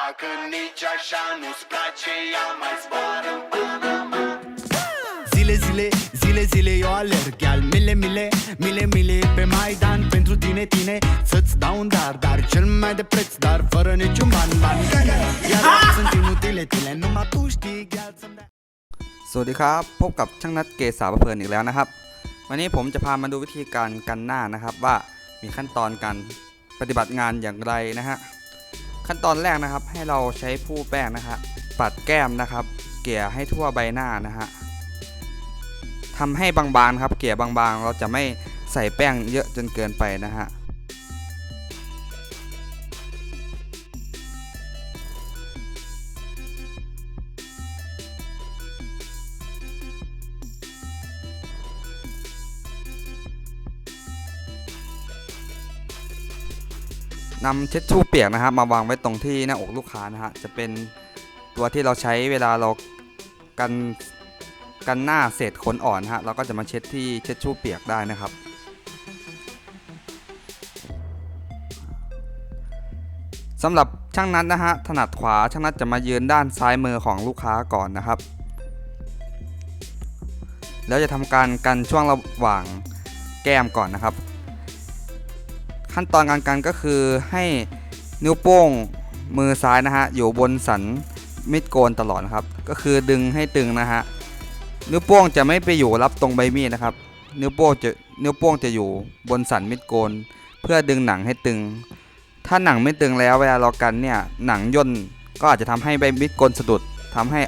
Dacă nici așa nu-ți place, ia mai zboară în Panama Zile, zile, zile, zile eu alerg Iar mile, mile, mile, mile pe Maidan Pentru tine, tine, să-ți dau un dar Dar cel mai de preț, dar fără niciun ban, ban Iar eu sunt inutile, tile Numai tu știi, gheal să-mi dai สวัสดีครับ พบกับช่างนัดเกษาประเพลินอีกแล้วนะครับ วันนี้ผมจะพามาดูวิธีการกันหน้านะครับ ว่ามีขั้นตอนการปฏิบัติงานอย่างไรนะฮะ ขั้นตอนแรกนะครับให้เราใช้ผู้แป้งนะฮะปัดแก้มนะครับ เกลี่ยให้ทั่วใบหน้านะฮะทำให้บางๆครับ เกลี่ยบางๆ เราจะไม่ใส่แป้งเยอะจนเกินไปนะฮะ นำเช็ดชู่เปียกนะครับมาวางไว้ตรงที่หน้าอกลูกค้านะฮะจะเป็นตัวที่เราใช้เวลาเรากันกันหน้าเศษขนอ่อนฮะเราก็จะมาเช็ดที่เช็ดชู่เปียกได้นะครับสำหรับช่างนัดนะฮะถนัดขวาช่างนัดจะมายืนด้านซ้ายมือของลูกค้าก่อนนะครับ แล้วจะทำการกันช่วงระหว่างแก้มก่อนนะครับ ขั้นตอนการกันก็คือให้นิ้วโป้งมือซ้ายนะฮะอยู่บนสันมิดโกนตลอดนะครับ ก็คือดึงให้ตึงนะฮะนิ้วโป้งจะไม่ไปอยู่รับตรงใบมีดนะครับ นิ้วโป้งจะนิ้วโป้งจะอยู่บนสันมิดโกน เพื่อดึงหนังให้ตึง ถ้าหนังไม่ตึงแล้วเวลาเรากันเนี่ยหนังย่นก็อาจจะทำให้ใบมิดโกนสะดุดทำให้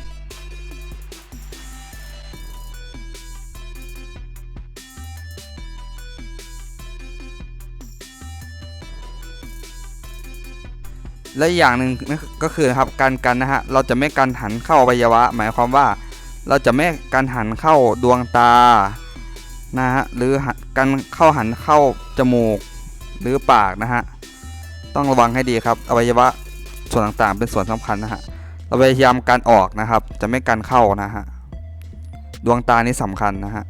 และอย่างหนึ่งก็คือนะครับการกันนะฮะเราจะไม่กันหันเข้าอวัยวะ หมายความว่า เราจะไม่กันหันเข้าดวงตานะฮะหรือกันเข้าหันเข้าจมูกหรือปากนะฮะต้องระวังให้ดีครับอวัยวะส่วนต่างๆ เป็นส่วนสำคัญนะฮะเราพยายามการออกนะครับ จะไม่กันเข้านะฮะดวงตานี่สำคัญนะฮะ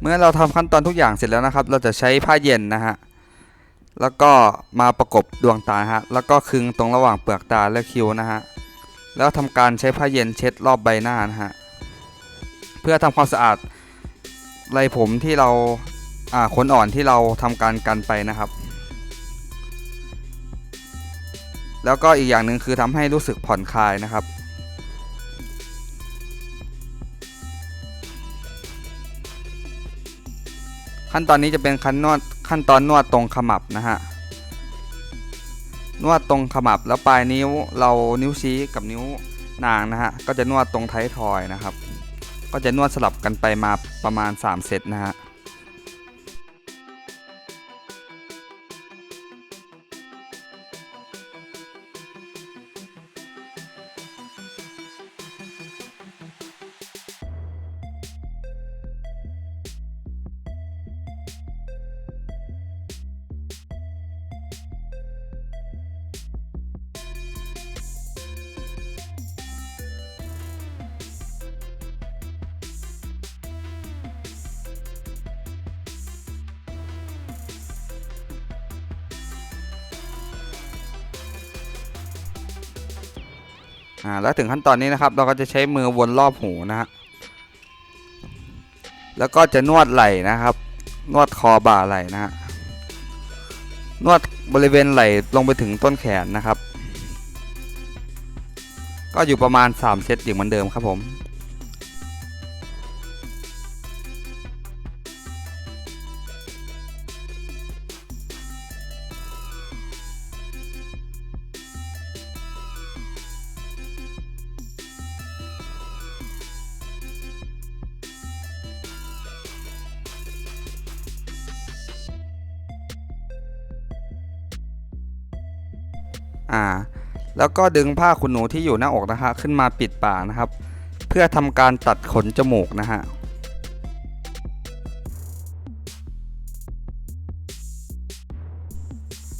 เมื่อเราทำขั้นตอนทุกอย่างเสร็จแล้วนะครับ เราจะใช้ผ้าเย็นนะฮะ แล้วก็มาประกบดวงตาฮะ แล้วก็คึงตรงระหว่างเปลือกตาและคิ้วนะฮะ แล้วทำการใช้ผ้าเย็นเช็ดรอบใบหน้านะฮะ เพื่อทำความสะอาดไรผมที่เราอ่าขนอ่อนที่เราทำการกันไปนะครับ แล้วก็อีกอย่างหนึ่งคือทำให้รู้สึกผ่อนคลายนะครับ ขั้นตอนนี้จะเป็นขั้นนวดขั้นตอนนวดตรงขมับนะฮะนวดตรงขมับแล้วปลายนิ้วเรานิ้วชี้กับนิ้วนางนะฮะก็จะนวดตรงท้ายทอยนะครับ ก็จะนวดสลับกันไปมาประมาณ 3 เซตนะฮะ อ่าแล้วถึงขั้นตอนนี้นะครับ เราก็จะใช้มือวนรอบหูนะฮะแล้วก็จะนวดไหล่นะครับ นวดคอบ่าไหล่นะฮะนวดบริเวณไหล่ลงไปถึงต้นแขนนะครับ ก็อยู่ประมาณ 3 เซตอย่างเหมือนเดิมครับผม อ่า แล้วก็ดึงผ้าขนหนูที่อยู่หน้าอกนะฮะขึ้นมาปิดปากนะครับ เพื่อทำการตัดขนจมูกนะฮะ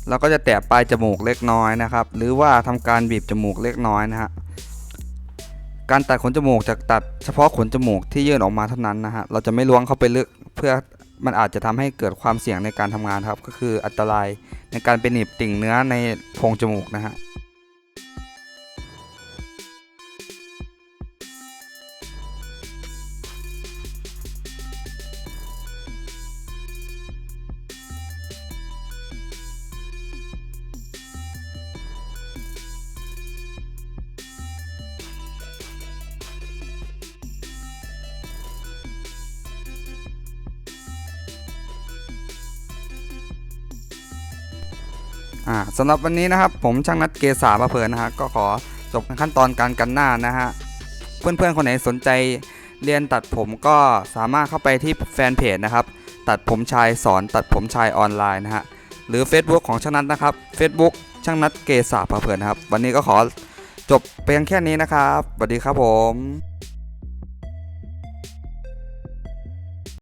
เราก็จะแตะปลายจมูกเล็กน้อยนะครับ หรือว่าทำการบีบจมูกเล็กน้อยนะฮะ การตัดขนจมูกจะตัดเฉพาะขนจมูกที่ยื่นออกมาเท่านั้นนะฮะ เราจะไม่ล้วงเข้าไปลึกเพื่อมันอาจจะทำให้เกิดความเสี่ยงในการทำงานครับ ก็คืออันตราย ในการเป็นหนีบติ่งเนื้อในโพรงจมูกนะฮะ อ่าสำหรับวันนี้นะครับ ผมช่างนัดเกษามาเพลินนะฮะก็ขอจบขั้นตอนการกันหน้านะฮะเพื่อนๆคนไหนสนใจเรียนตัดผมก็สามารถเข้าไปที่แฟนเพจนะครับ ตัดผมชายสอนตัดผมชายออนไลน์นะฮะหรือ Facebook ของช่างนัดนะครับ Facebook ช่างนัดเกษาพาเพลินครับ วันนี้ก็ขอจบเพียงแค่นี้นะครับสวัสดีครับผม